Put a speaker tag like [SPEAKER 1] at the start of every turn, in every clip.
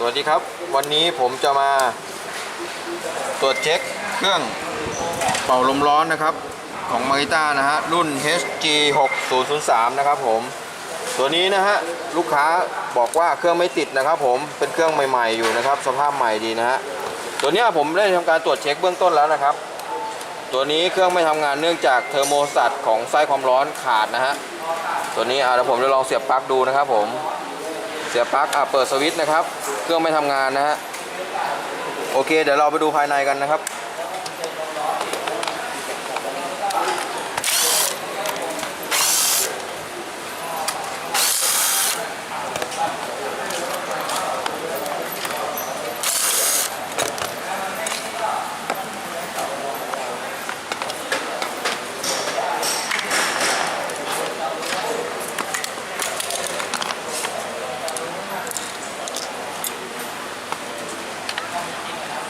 [SPEAKER 1] สวัสดีครับ วันนี้ผมจะมาตรวจเช็คเครื่องเป่าลมร้อนนะครับ ของมา r ิต้านะฮะ รุ่น HG 6003นะครับผม ตัวนี้นะฮะ ลูกค้าบอกว่าเครื่องไม่ติดนะครับผมเป็นเครื่องใหม่ ๆอยู่นะครับ สภาพใหม่ดีนะฮะ ตัวนี้ผมได้ทำการตรวจเช็คเบื้องต้นแล้วนะครับ ตัวนี้เครื่องไม่ทำงานเนื่องจากเทอร์โมสตัตของไส้ความร้อนขาดนะฮะตัวนี้อะเดี๋ยวผมจะลองเสียบปลั๊กดูนะครับผม เสียบปลั๊กอะเปิดสวิตช์นะครับ เครื่องไม่ทำงานนะฮะ โอเค เดี๋ยวเราไปดูภายในกันนะครับ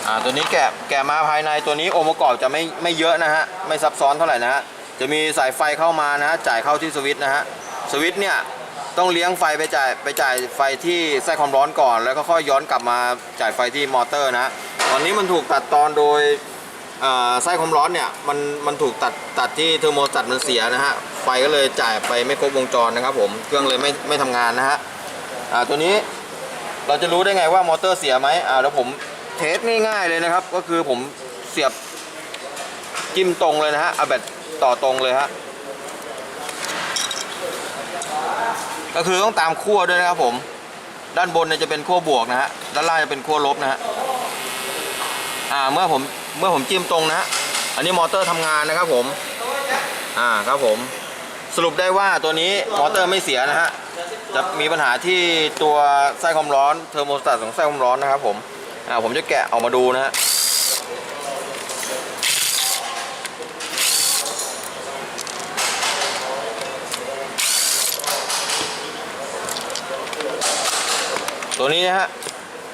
[SPEAKER 1] อ่าตัวนี้แกะแกะมาภายในตัวนี้องค์ประกอบจะไม่ไม่เยอะนะฮะไม่ซับซ้อนเท่าไหร่นะฮะจะมีสายไฟเข้ามานะฮะจ่ายเข้าที่สวิตช์นะฮะสวิตช์เนี่ยต้องเลี้ยงไฟไปจ่ายไปจ่ายไฟที่ไส้ความร้อนก่อน แล้วก็ค่อยย้อนกลับมาจ่ายไฟที่มอเตอร์นะฮะตอนนี้มันถูกตัดตอนโดยอ่าไส้ความร้อนเนี่ยมันมันถูกตัดตัดที่เทอร์โมสตัตมันเสียนะฮะไฟก็เลยจ่ายไปไม่ครบวงจรนะครับผมเครื่องเลยไม่ไม่ทำงานนะฮะอ่าตัวนี้เราจะรู้ได้ไงว่ามอเตอร์เสียไหมอ่าแล้วผม เทสง่ายๆเลยนะครับ ก็คือผมเสียบจิ้มตรงเลยนะฮะเอาแบตต่อตรงเลยฮะก็คือต้องตามขั้วด้วยนะครับผมด้านบนเนี่ยจะเป็นขั้วบวกนะฮะด้านล่างจะเป็นขั้วลบนะฮะอ่าเมื่อผมเมื่อผมจิ้มตรงนะฮะอันนี้มอเตอร์ทำงานนะครับผมอ่าครับผมสรุปได้ว่าตัวนี้มอเตอร์ไม่เสียนะฮะจะมีปัญหาที่ตัวไส้ความร้อนเทอร์โมสตัตของไส้ความร้อนนะครับผม อ่าผมจะแกะออกมาดูนะฮะตัวนี้นะฮะ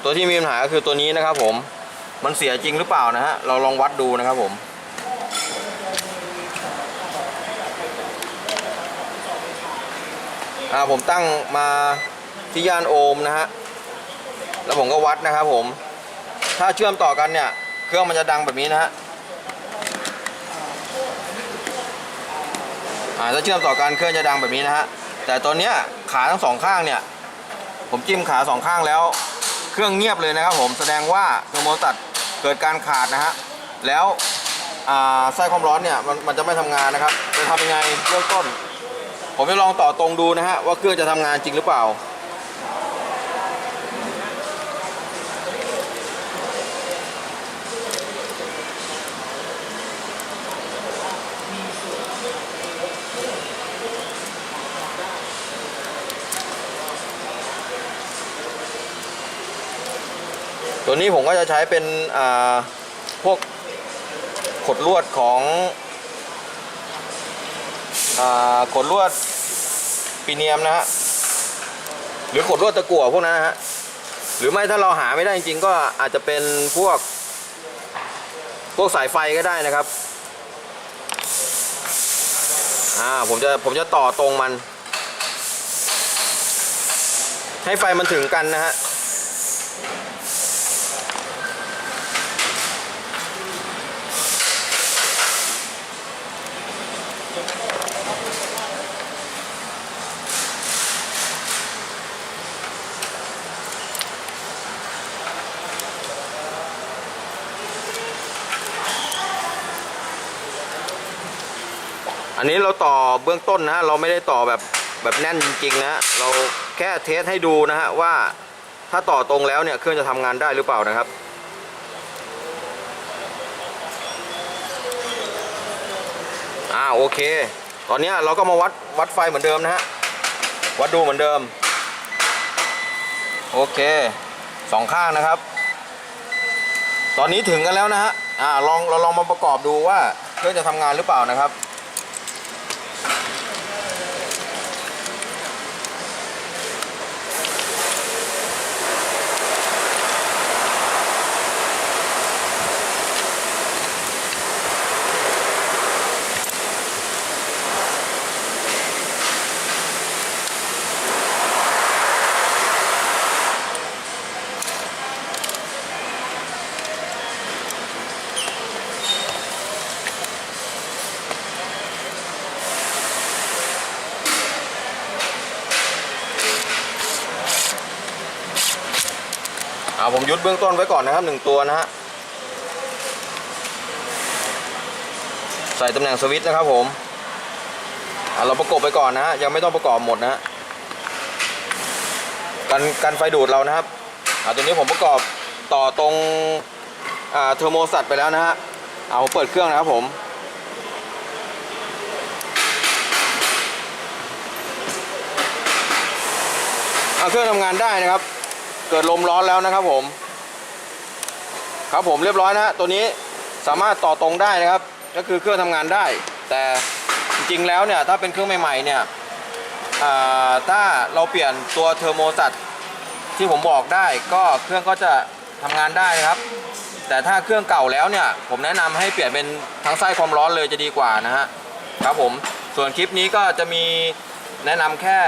[SPEAKER 1] ตัวที่มีปัญหาก็คือตัวนี้นะครับผมมันเสียจริงหรือเปล่านะฮะเราลองวัดดูนะครับผมอ่าผมตั้งมาที่ย่านโอห์มนะฮะแล้วผมก็วัดนะครับผม ถ้าเชื่อมต่อกันเนี่ย เครื่องมันจะดังแบบนี้นะฮะถ้าเชื่อมต่อกันเครื่องจะดังแบบนี้นะฮะ แต่ตอนเนี้ยขาทั้งสองข้างเนี่ย ผมจิ้มขาสองข้างแล้ว เครื่องเงียบเลยนะครับ ผมแสดงว่าเทอร์โมตัตเกิดการขาดนะฮะ แล้วอ่าไส้ความร้อนเนี่ยมันมันจะไม่ทำงานนะครับ จะทำยังไงเบื้องต้น ผมจะลองต่อตรงดูนะฮะว่าเครื่องจะทำงานจริงหรือเปล่า ตัวนี้ผมก็จะใช้เป็นพวกขดลวดของอขดลวดปีเนียมนะฮะหรือขดลวดตะกั่วพวกนั้นนะฮะหรือไม่ถ้าเราหาไม่ได้จริงๆก็อาจจะเป็นพวก พวกสายไฟก็ได้นะครับอ่าผมจะผมจะต่อตรงมัน ให้ไฟมันถึงกันนะฮะ อันนี้เราต่อเบื้องต้นนะฮะเราไม่ได้ต่อแบบแบบแน่นจริงๆนะเราแค่เทสให้ดูนะฮะว่าถ้าต่อตรงแล้วเนี่ยเครื่องจะทำงานได้หรือเปล่านะครับอ่าโอเค ตอนนี้เราก็มาวัดวัดไฟเหมือนเดิมนะฮะวัดดูเหมือนเดิม โอเคสองข้างนะครับ ตอนนี้ถึงกันแล้วนะฮะอ่าลองเราลองมาประกอบดูว่าเครื่องจะทำงานหรือเปล่านะครับาผมยุดเบื้องต้นไว้ก่อนนะครับหนึ่งตัวนะฮะใส่ตำแหน่งสวิตช์นะครับผมเราประกบไปก่อนนะฮะยังไม่ต้องประกอบหมดนะฮะกันกันไฟดูดเรานะครับตัวนี้ผมประกอบต่อตรงเทอร์โมสัตไปแล้วนะฮะเอาเปิดเครื่องนะครับผมเอาเครื่องทำงานได้นะครับ เกิดลมร้อนแล้วนะครับผม ครับผมเรียบร้อยนะฮะตัวนี้สามารถต่อตรงได้นะครับ ก็คือเครื่องทำงานได้ แต่จริงๆแล้วเนี่ยถ้าเป็นเครื่องใหม่ๆเนี่ยถ้าเราเปลี่ยนตัวเทอร์โมสัตที่ผมบอกได้ก็เครื่องก็จะทำงานได้นะครับ แต่ถ้าเครื่องเก่าแล้วเนี่ย ผมแนะนำให้เปลี่ยนเป็นทั้งไส้ความร้อนเลยจะดีกว่านะฮะครับผมส่วนคลิปนี้ก็จะมีแนะนำแค่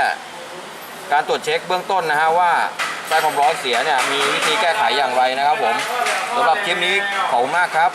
[SPEAKER 1] การตรวจเช็คเบื้องต้นนะฮะว่า ไส้ความร้อนเสียเนี่ยมีวิธีแก้ไขอย่างไรนะครับผมสำหรับคลิปนี้ขอบคุณมากครับ